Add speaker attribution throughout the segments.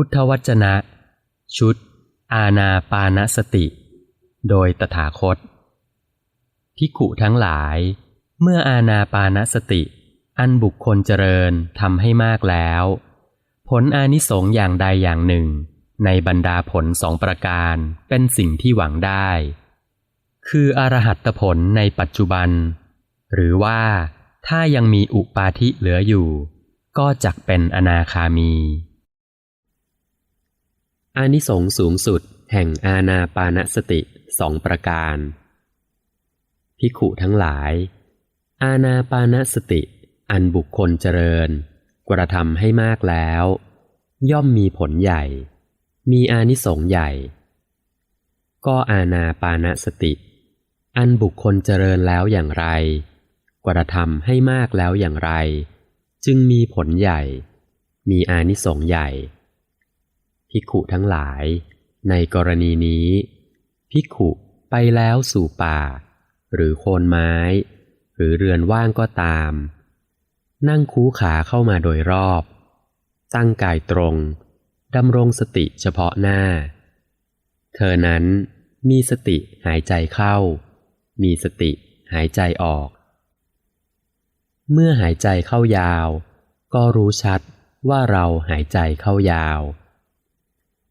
Speaker 1: พุทธวจนะ ชุด อาณาปานสติ โดยตถาคต พิกขุทั้งหลาย เมื่ออาณาปานสติ อันบุคคลเจริญทำให้มากแล้ว ผลอานิสงส์อย่างใดอย่างหนึ่ง ในบรรดาผลสองประการเป็นสิ่งที่หวังได้ คืออรหัตผลในปัจจุบัน หรือว่าถ้ายังมีอุปาทิเหลืออยู่ ก็จักเป็นอนาคามี
Speaker 2: อานิสงส์สูงสุด แห่งอาณาปานสติสองประการ พิขุทั้งหลาย อาณาปานสติ อันบุคคลเจริญ กระทำให้มากแล้ว ย่อมมีผลใหญ่ มีอานิสงส์ใหญ่ ก็อาณาปานสติ อันบุคคลเจริญแล้วอย่างไร กระทำให้มากแล้วอย่างไร จึงมีผลใหญ่ มีอานิสงส์ใหญ่ ภิกขุทั้งหลาย ในกรณีนี้ ภิกขุไปแล้วสู่ป่า หรือโคนไม้ หรือเรือนว่างก็ตาม นั่งคูขาเข้ามาโดยรอบ ตั้งกายตรงดำรงสติเฉพาะหน้า เธอนั้นมีสติหายใจเข้า มีสติหายใจออก เมื่อหายใจเข้ายาว ก็รู้ชัดว่าเราหายใจเข้ายาว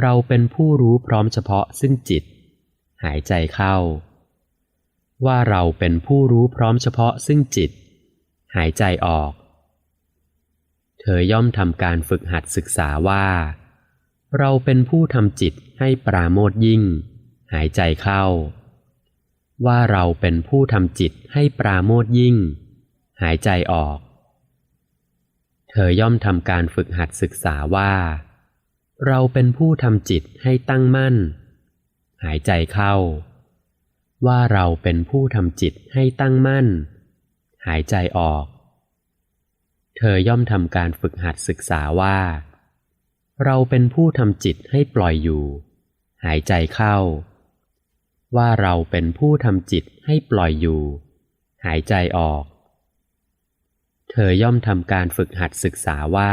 Speaker 2: เราเป็นผู้รู้พร้อมเฉพาะซึ่งจิต หายใจเข้า ว่าเราเป็นผู้รู้พร้อมเฉพาะซึ่งจิต หายใจออก เธอย่อมทำการฝึกหัดศึกษาว่า เราเป็นผู้ทำจิตให้ปราโมทยิ่ง หายใจเข้า ว่าเราเป็นผู้ทำจิตให้ปราโมทยิ่ง หายใจออก เธอย่อมทำการฝึกหัดศึกษาว่า เราเป็นผู้ทำจิตให้ตั้งมั่น หายใจเข้า ว่าเราเป็นผู้ทำจิตให้ตั้งมั่น หายใจออก เธอย่อมทำการฝึกหัดศึกษาว่า เราเป็นผู้ทำจิตให้ปล่อยอยู่ หายใจเข้า ว่าเราเป็นผู้ทำจิตให้ปล่อยอยู่ หายใจออก เธอย่อมทำการฝึกหัดศึกษาว่า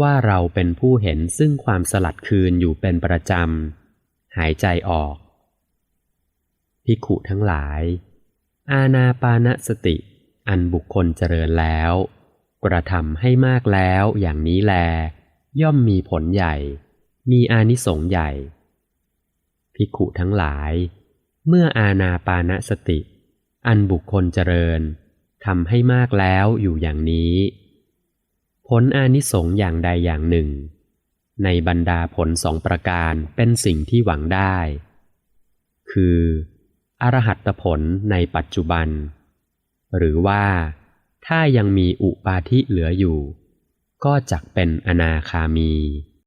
Speaker 2: ว่าเราเป็นผู้เห็นซึ่งความสลัดคืนอยู่เป็นประจำ หายใจออกภิขุทั้งหลาย อาณาปานสติ อันบุคคลเจริญแล้ว กระทำให้มากแล้วอย่างนี้แล ย่อมมีผลใหญ่ มีอานิสงส์ใหญ่ภิขุทั้งหลาย เมื่ออาณาปานสติ อันบุคคลเจริญทำให้มากแล้วอยู่อย่างนี้ ผลอานิสงส์อย่างใดอย่างหนึ่ง ในบรรดาผลสองประการเป็นสิ่งที่หวังได้ คือ อรหัตผลในปัจจุบัน หรือว่า ถ้ายังมีอุปาทิเหลืออยู่ ก็จักเป็นอนาคามี